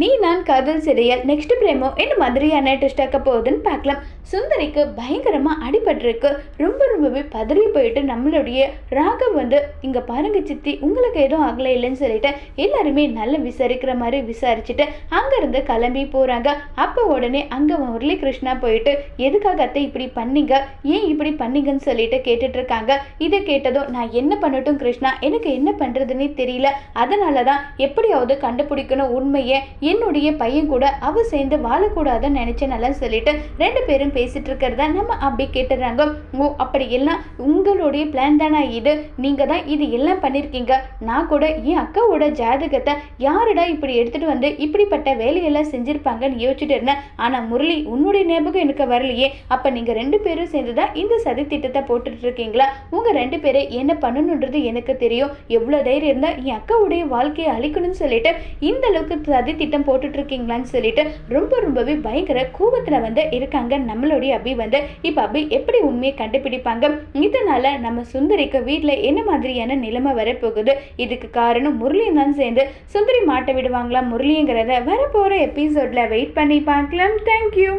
நீ நான் காதல் சிறையல் நெக்ஸ்ட் பிரேமோ என்ன மாதிரியான ட்விஸ்ட் ஆக்க போகுதுன்னு பார்க்கலாம். சுந்தரிக்கு பயங்கரமாக அடிபட்டிருக்கு. ரொம்ப ரொம்பவே பதறி போயிட்டு நம்மளுடைய ராகம் வந்து இங்கே பாருங்க சித்தி உங்களுக்கு எதுவும் ஆகலை இல்லைன்னு சொல்லிட்டு எல்லாருமே நல்லா விசாரிக்கிற மாதிரி விசாரிச்சுட்டு அங்கேருந்து கிளம்பி போகிறாங்க அப்போ உடனே அங்கே முரளி கிருஷ்ணா போயிட்டு எதுக்காக அத்தை இப்படி பண்ணீங்க? ஏன் இப்படி பண்ணீங்கன்னு சொல்லிட்டு கேட்டுட்ருக்காங்க இதை கேட்டதும் நான் என்ன பண்ணட்டும் கிருஷ்ணா? எனக்கு என்ன பண்ணுறதுன்னே தெரியல. அதனால தான் எப்படியாவது கண்டுபிடிக்கணும் உண்மையை. என்னுடைய பையன் கூட அவ சேர்ந்து வாழக்கூடாதுன்னு நினைச்சனால சொல்லிட்டு ரெண்டு பேரும் பேசிட்டு இருக்கிறத நம்ம அப்படி கேட்டுறாங்க ஓ அப்படி எல்லாம் உங்களுடைய பிளான் தானா இது? நீங்க தான் இது எல்லாம் பண்ணிருக்கீங்க. நான் கூட என் அக்காவோட ஜாதகத்தை யாருடா இப்படி எடுத்துட்டு வந்து இப்படிப்பட்ட வேலையெல்லாம் செஞ்சிருப்பாங்கன்னு யோசிச்சுட்டு இருந்தேன். ஆனா முரளி உன்னுடைய ஞாபகம் எனக்கு வரலையே. அப்ப நீங்க ரெண்டு பேரும் சேர்ந்து தான் இந்த சதி திட்டத்தை போட்டுட்டு இருக்கீங்களா? உங்க ரெண்டு பேரை என்ன பண்ணணுன்றது எனக்கு தெரியும். எவ்வளவு தைரியம் இருந்தா என் அக்காவுடைய வாழ்க்கையை அழிக்கணும்னு சொல்லிட்டு இந்த அளவுக்கு சதி திட்டம் போட்டுட்டு இருக்கீங்களான்னு சொல்லிட்டு ரொம்ப ரொம்பவே பயங்கர கோபத்தில் வந்து இருக்காங்க நம்மளுடைய அபி வந்து. இப்போ அபி எப்படி உண்மையை கண்டுபிடிப்பாங்க? இதனால் நம்ம சுந்தரிக்கு வீட்டில் என்ன மாதிரியான நிலைமை வரப்போகுது? இதுக்கு காரணம் முரளியும் தான் சேர்ந்து. சுந்தரி மாட்ட விடுவாங்களா முரளிங்கிறத வரப்போகிற எபிசோடில் வெயிட் பண்ணி பார்க்கலாம். தேங்க்யூ